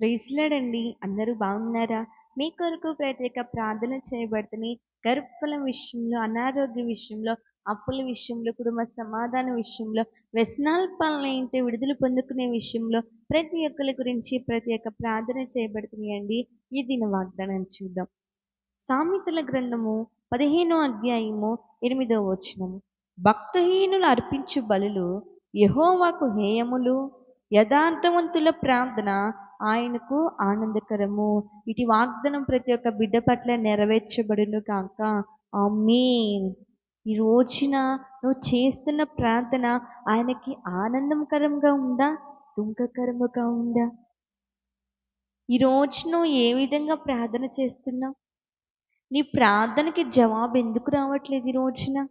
లేడండి అందరూ బాగున్నారా? మీ కొరకు ప్రత్యేక ప్రార్థన చేయబడుతుంది గర్భఫలం విషయంలో అనారోగ్య విషయంలో అప్పుల విషయంలో కుటుంబ సమాధాన విషయంలో వ్యసనాల పాలనైతే విడుదల పొందుకునే విషయంలో ప్రతి ఒక్కరి గురించి ప్రత్యేక ప్రార్థన చేయబడుతున్నాయండి. ఈ దిన వాగ్దానం చూద్దాం. సామెతల గ్రంథము పదిహేనో అధ్యాయము ఎనిమిదో వచనము. భక్తహీనులు అర్పించు బలులు యహోవాకు హేయములు. యథార్థవంతుల ప్రార్థన ఆయనకు ఆనందకరము. ఇటు వాగ్దానం ప్రతి ఒక్క బిడ్డ పట్ల నెరవేర్చబడును కాక. అమ్మీ ఈ రోజున నువ్వు చేస్తున్న ప్రార్థన ఆయనకి ఆనందకరంగా ఉందా? దుంకకరముగా ఉందా? ఈ రోజు నువ్వు ఏ విధంగా ప్రార్థన చేస్తున్నావు? నీ ప్రార్థనకి జవాబు ఎందుకు రావట్లేదు ఈ రోజున?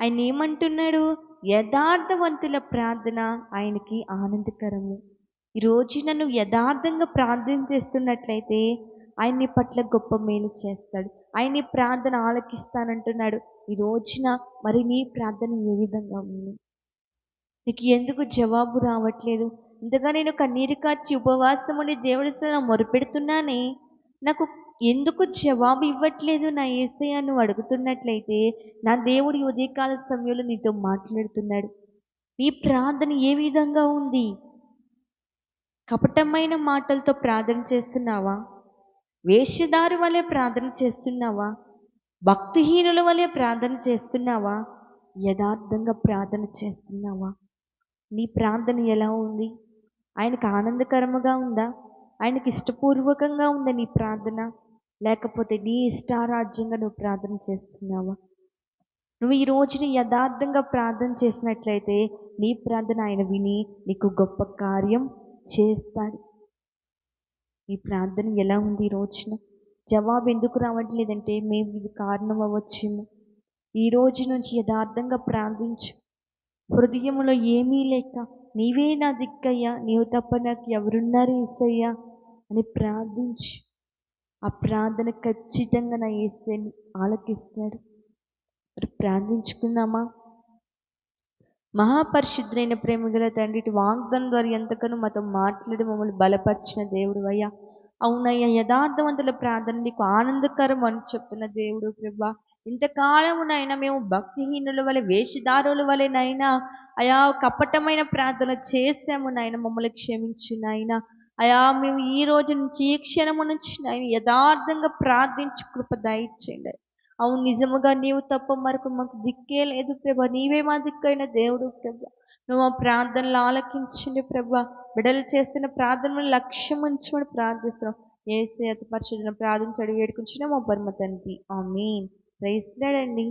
ఆయన ఏమంటున్నాడు? యథార్థవంతుల ప్రార్థన ఆయనకి ఆనందకరము. ఈ రోజున నువ్వు యథార్థంగా ప్రార్థన చేస్తున్నట్లయితే ఆయన నీ పట్ల గొప్ప మేలు చేస్తాడు. ఆయన నీ ప్రార్థన ఆలకిస్తానంటున్నాడు. ఈ రోజున మరి నీ ప్రార్థన ఏ విధంగా ఉంది? నీకు ఎందుకు జవాబు రావట్లేదు? ఇంతగా నేను కన్నీరు కాచి ఉపవాసం ఉండి దేవుడి సలా మొరపెడుతున్నానే. నాకు ఎందుకు జవాబు ఇవ్వట్లేదు? నా ఏసయ్య నువ్వు అడుగుతున్నట్లయితే నా దేవుడి ఉదయకాల సమయంలో నీతో మాట్లాడుతున్నాడు. నీ ప్రార్థన ఏ విధంగా ఉంది? కపటమైన మాటలతో ప్రార్థన చేస్తున్నావా? వేషధారి వలె ప్రార్థన చేస్తున్నావా? భక్తిహీనుల వలె ప్రార్థన చేస్తున్నావా? యథార్థంగా ప్రార్థన చేస్తున్నావా? నీ ప్రార్థన ఎలా ఉంది? ఆయనకు ఆనందకరముగా ఉందా? ఆయనకి ఇష్టపూర్వకంగా ఉందా నీ ప్రార్థన? లేకపోతే నీ ఇష్టారాజ్యంగా నువ్వు ప్రార్థన చేస్తున్నావా? నువ్వు ఈ రోజుని యథార్థంగా ప్రార్థన చేసినట్లయితే నీ ప్రార్థన ఆయన విని నీకు గొప్ప కార్యం చేస్తాడు ఈ ప్రార్థన ఎలా ఉంది ఈ రోజున? జవాబు ఎందుకు రావట్లేదంటే మేము ఇది కారణం అవ్వచ్చేమో ఈ రోజు నుంచి యథార్థంగా ప్రార్థించు. హృదయంలో ఏమీ లేక నీవే నా దిక్కయ్యా నీవు తప్ప నాకు ఎవరున్నారు ఏసయ్యా అని ప్రార్థించు. ఆ ప్రార్థన ఖచ్చితంగా నా ఏసైని ఆలకిస్తాడు. మరి ప్రార్థించుకుందామా? మహాపరిశుద్ధులైన ప్రేమ గల తండ్రి ఇటు వాగ్దానం ద్వారా ఎంతగానో మాతో మాట్లాడి మమ్మల్ని బలపరిచిన దేవుడు అయ్యా అవునయ్యా యథార్థవంతుల ప్రార్థన నీకు ఆనందకరం అని చెప్తున్న దేవుడు ప్రభా. ఇంతకాలము నైనా మేము భక్తిహీనుల వలె వేషధారుల వలెనైనా అయా కపటమైన ప్రార్థన చేసాము నాయన మమ్మల్ని క్షమించు నాయన అయా మేము ఈ రోజు నుంచి ఈ క్షణము నుంచి నాయన యథార్థంగా ప్రార్థించి కృప దయచేయండి. అవును నిజముగా నీవు తప్ప మరొక మాకు దిక్కే లేదు ప్రభా. నీవే మా దిక్కైన దేవుడు ప్రభా. నువ్వు మా ప్రార్థనలు ఆలకించండి ప్రభా. బిడలు చేస్తున్న ప్రార్థనలు లక్ష్యం ఉంచమని ప్రార్థిస్తున్నాం. ఏసే అతి పరిశుద్ధన ప్రార్థించడి వేడుకుంటున్నాం మా పరమ తండ్రి. మీన్ ప్రైజ్ లేడండి.